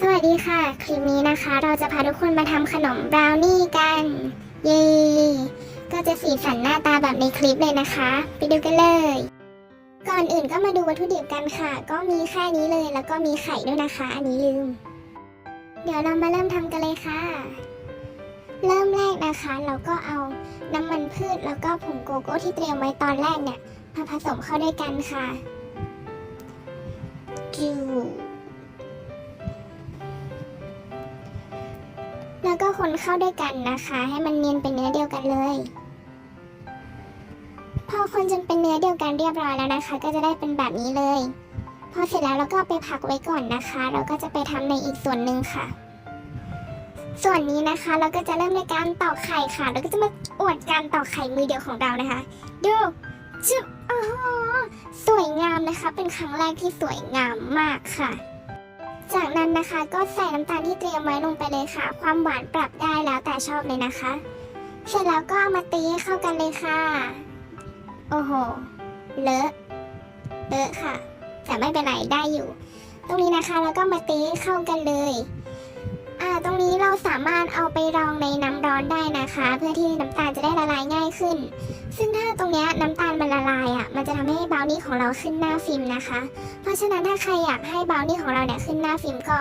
สวัสดีค่ะ คลิปนี้นะคะ เราจะพาทุกคนมาทำขนมบราวนี่กัน เย้ก็จะสีสันหน้าตาแบบในคลิปเลยนะคะ ไปดูกันเลย ก่อนอื่นก็มาดูวัตถุดิบกันค่ะ ก็มีแค่นี้เลยแล้วก็มีไข่ด้วยนะคะ อันนี้ลืม เดี๋ยวเรามาเริ่มทำกันเลยค่ะ เริ่มแรกนะคะ เราก็เอาน้ำมันพืชแล้วก็ผงโกโก้ที่เตรียมไว้ตอนแรกเนี่ยมาผสมเข้าด้วยกันค่ะจู แล้วก็คนเข้าด้วยกันนะคะ ให้มันเนียนเป็นเนื้อเดียวกันเลย พอคนจนเป็นเนื้อเดียวกันเรียบร้อยแล้วนะคะ ก็จะได้เป็นแบบนี้เลย พอเสร็จแล้วเราก็ไปพักไว้ก่อนนะคะ เราก็จะไปทำในอีกส่วนหนึ่งค่ะ ส่วนนี้นะคะเราก็จะเริ่มในการตอกไข่ค่ะแล้วก็จะมาอวดการตอกไข่มือเดียวของเรานะคะ ดูจุ๊บโอ้โหสวยงามนะคะ เป็นครั้งแรกที่สวยงามมากค่ะ จากนั้นนะคะก็ใส่น้ำตาลที่เตรียมไว้ลงไปเลยค่ะ ความหวานปรับได้แล้วแต่ชอบเลยนะคะ เสร็จแล้วก็เอามาตีให้เข้ากันเลยค่ะ โอ้โห เลอะ เลอะค่ะ แต่ไม่เป็นไรได้อยู่ ตรงนี้นะคะแล้วก็มาตีให้เข้ากันเลย ตรงนี้เราสามารถเอาไปรองในน้ำร้อนได้นะคะ เพื่อที่น้ำตาลจะได้ละลายง่ายขึ้น ซึ่งถ้าตรงเนี้ยน้ำตาลมันละลายอะมันจะทำให้บราวนี่ของเราขึ้นหน้าฟิล์มนะคะ เพราะฉะนั้นถ้าใครอยากให้บราวนี่ของเราเนี่ยขึ้นหน้าฟิล์มก็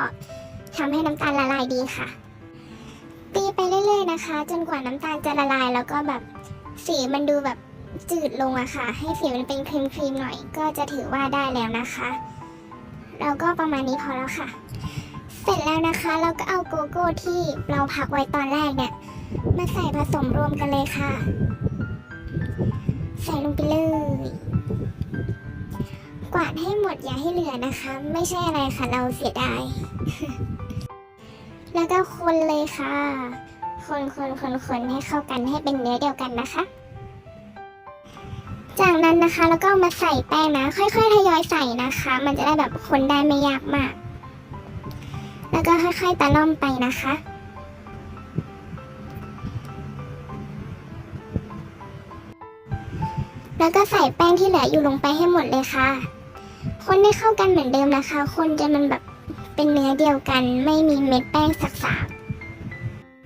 ทำให้น้ำตาลละลายดีค่ะ ตีไปเรื่อยๆนะคะ จนกว่าน้ำตาลจะละลายแล้วก็แบบสีมันดูแบบจืดลงอะค่ะ ให้สีมันเป็นครีมๆหน่อย ก็จะถือว่าได้แล้วนะคะ เราก็ประมาณนี้พอแล้วค่ะ เสร็จแล้วนะคะเราก็เอาโกโก้ที่เราพักไว้ตอนแรกเนี่ย มาใส่ผสมรวมกันเลยค่ะ ใส่ลงไปเลย กวาดให้หมดอย่าให้เหลือนะคะ ไม่ใช่อะไรค่ะเราเสียดาย แล้วก็คนเลยค่ะ คนคนคนคนให้เข้ากันให้เป็นเนื้อเดียวกันนะคะ จากนั้นนะคะแล้วก็มาใส่แป้งนะ ค่อยๆทยอยใส่นะคะ มันจะได้แบบคนได้ไม่ยากมาก แล้วก็ค่อยๆตะล่อมไปนะคะแล้วก็ใส่แป้งที่เหลืออยู่ลงไปให้หมดเลยค่ะ คนให้เข้ากันเหมือนเดิมนะคะ คนจะมันแบบเป็นเนื้อเดียวกันไม่มีเม็ดแป้งสัก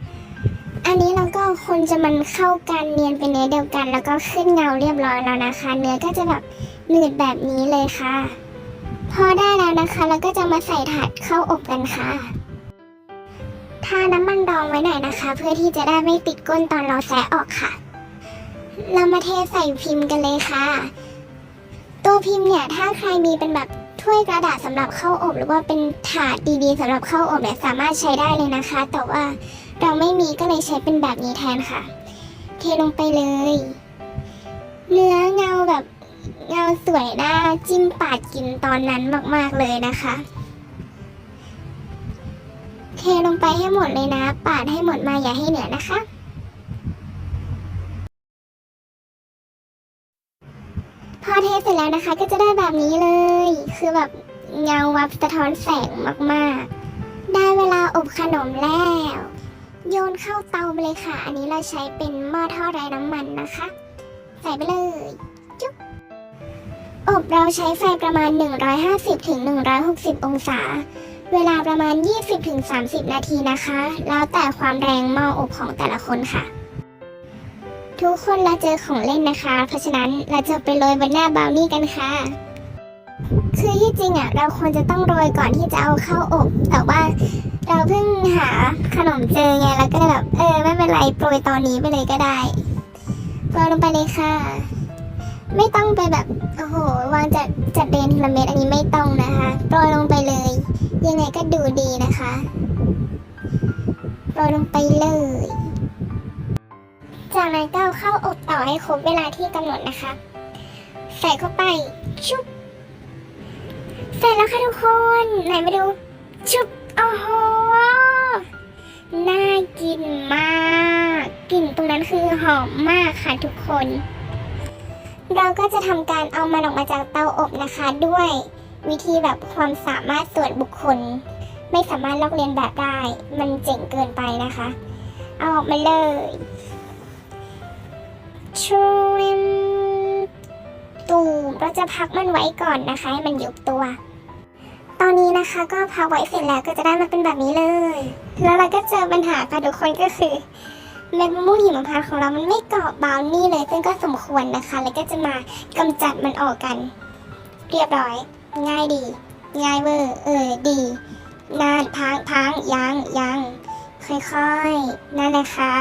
ๆอันนี้เราก็คนจะมันเข้ากันเนียนเป็นเนื้อเดียวกัน แล้วก็ขึ้นเงาเรียบร้อยแล้วนะคะ เนื้อก็จะแบบหนืดแบบนี้เลยค่ะ พอได้แล้วนะคะเราก็จะมาใส่ถาดเข้าอบกันค่ะทาน้ำมันดองไว้หน่อยนะคะ เพื่อที่จะได้ไม่ติดก้นตอนเราแซะออกค่ะ เรามาเทใส่พิมพ์กันเลยค่ะ ตัวพิมพ์เนี่ยถ้าใครมีเป็นแบบถ้วยกระดาษสำหรับเข้าอบ หรือว่าเป็นถาดดีๆสำหรับเข้าอบเนี่ยสามารถใช้ได้เลยนะคะ แต่ว่าเราไม่มีก็เลยใช้เป็นแบบนี้แทนค่ะ เทลงไปเลย เนื้อเงาแบบ เงาสวยน่าจิ้มปาดกินตอนนั้นมากๆเลยนะคะ เทลงไปให้หมดเลยนะ ปาดให้หมดมาอย่าให้เหลือนะคะ พอเทเสร็จแล้วนะคะก็จะได้แบบนี้เลย คือแบบเงาวับสะท้อนแสงมากๆ ได้เวลาอบขนมแล้ว โยนเข้าเตาไปเลยค่ะ อันนี้เราใช้เป็นหม้อทอดไร้น้ำมันนะคะ ใส่ไปเลย จุ๊บ อบเราใช้ไฟประมาณ 150ถึง160 องศา เวลาประมาณ 20ถึง30 นาทีนะคะ แล้วแต่ความแรงหม้ออบของแต่ละคนค่ะ ทุกคนเราเจอของเล่นนะคะ เพราะฉะนั้นเราจะไปโรยบนหน้าบราวนี่กันค่ะคือที่จริงอะเราควรจะต้องโรยก่อนที่จะเอาเข้าอบ แต่ว่าเราเพิ่งหาขนมเจอไงแล้วก็เลยแบบเออไม่เป็นไรโปรยตอนนี้ไปเลยก็ได้โปรยลงไปเลยค่ะ ไม่ต้องไปแบบโอ้โหวางจัดจัดเรียงทีละเม็ดอันนี้ไม่ต้องนะคะโปรยลงไปเลย ยังไงก็ดูดีนะคะโปรยลงไปเลย จากนั้นก็เข้าอบต่อให้ครบเวลาที่กำหนดนะคะ ใส่เข้าไปชุบเสร็จแล้วค่ะทุกคน ไหนมาดูชุบโอ้โหน่ากินมากกลิ่นตรงนั้นคือหอมมากค่ะทุกคน เราก็จะทำการเอามันออกมาจากเตาอบนะคะ ด้วยวิธีแบบความสามารถส่วนบุคคล ไม่สามารถลอกเลียนแบบได้ มันเจ๋งเกินไปนะคะ เอาออกมาเลยชูริมตูมเราจะพักมันไว้ก่อนนะคะ ให้มันยุบตัว ตอนนี้นะคะก็พักไว้เสร็จแล้วก็จะได้มาเป็นแบบนี้เลย แล้วเราก็เจอปัญหาค่ะทุกคนก็คือ เม็ดมะม่วงหิมพานต์ของเรามันไม่เกาะบาวนี่เลยซึ่งก็สมควรนะคะ แล้วก็จะมากำจัดมันออกกัน เรียบร้อย ง่ายดี ง่ายเวอร์ เออดีนานพังพังยังยังค่อยๆ นั่นเลยค่ะ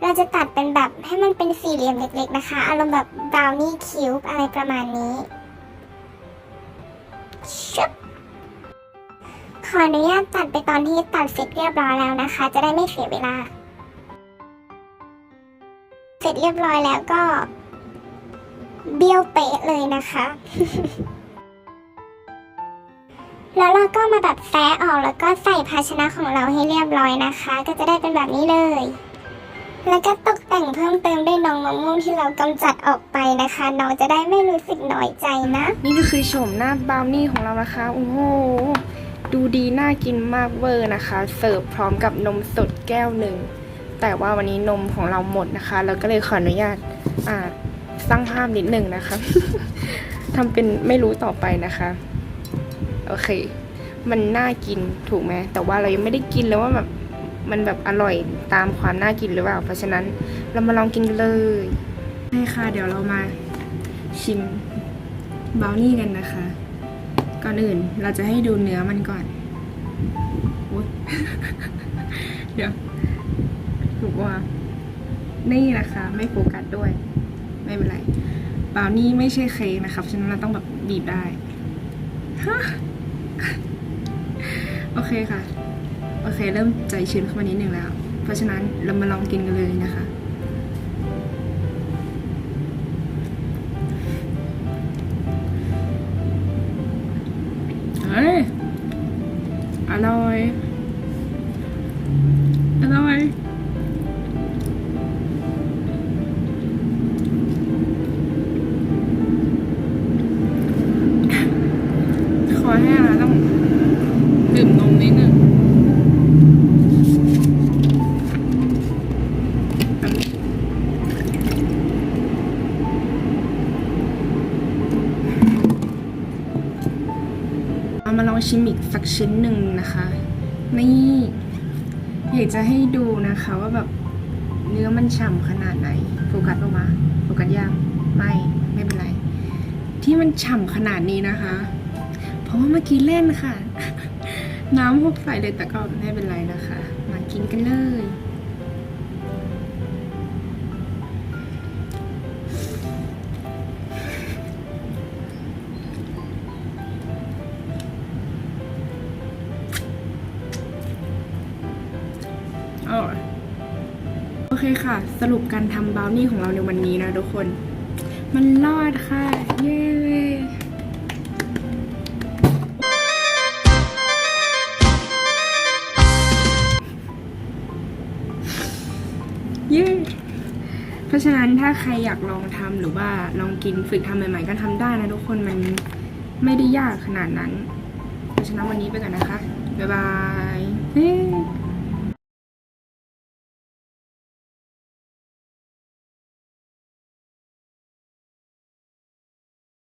เราจะตัดเป็นแบบให้มันเป็นสี่เหลี่ยมเล็กๆนะคะ อารมณ์แบบบราวนี่คิวบ์อะไรประมาณนี้ชุบ ขออนุญาตตัดไปตอนที่ตัดเสร็จเรียบร้อยแล้วนะคะ จะได้ไม่เสียเวลา เสร็จเรียบร้อยแล้วก็ เบี้ยวเป๊ะเลยนะคะ แล้วเราก็มาแบบแซะออกแล้วก็ใส่ภาชนะของเราให้เรียบร้อยนะคะ ก็จะได้เป็นแบบนี้เลย แล้วก็ตกแต่งเพิ่มเติมด้วยน้องมะม่วงที่เรากำจัดออกไปนะคะ น้องจะได้ไม่รู้สึกน้อยใจนะ นี่ก็คือโฉมหน้าบราวนี่ของเรานะคะโอ้โห ดูดีน่ากินมากเวอร์นะคะ เสิร์ฟพร้อมกับนมสดแก้วหนึ่ง แต่ว่าวันนี้นมของเราหมดนะคะ เราก็เลยขออนุญาตอ่าสร้างภาพนิดหนึ่งนะคะทำเป็นไม่รู้ต่อไปนะคะ โอเค มันน่ากินถูกไหมแต่ว่าเรายังไม่ได้กินเลยว่าแบบมันแบบอร่อยตามความน่ากินหรือเปล่า เพราะฉะนั้นเรามาลองกินกันเลยใช่ค่ะ เดี๋ยวเรามาชิมบราวนี่กันนะคะ ก่อนอื่นเราจะให้ดูเนื้อมันก่อนอุ๊ยเดี๋ยวถูกว่า นี่นะคะ ไม่โฟกัสด้วย ไม่เป็นไรบรานี่ไม่ใช่เค้กนะครับฉะนั้นเราต้องแบบบีบได้โอเคค่ะ โอเค เริ่มใจชื้นขึ้นมานิดนึงแล้ว เพราะฉะนั้นเรามาลองกินกันเลยนะคะ ชิมิกสักชิ้นหนึ่งนะคะ นี่อยากจะให้ดูนะคะว่าแบบเนื้อมันฉ่ำขนาดไหน โฟกัสออกมาโฟกัสยังไม่ไม่เป็นไร ที่มันฉ่ำขนาดนี้นะคะ เพราะว่าเมื่อกี้เล่นค่ะ น้ำหกใส่เลยแต่ก็ไม่เป็นไรนะคะ มากินกันเลย ค่ะ สรุปการทำบราวนี่ของเราในวันนี้นะทุกคน มันรอดค่ะ เย้เย้เพราะฉะนั้นถ้าใครอยากลองทำหรือว่าลองกินฝึกทำใหม่ ๆ ก็ทำได้นะทุกคนมันไม่ได้ยากขนาดนั้น เพราะฉะนั้นวันนี้ไปก่อนนะคะ บ๊ายบายเฮ้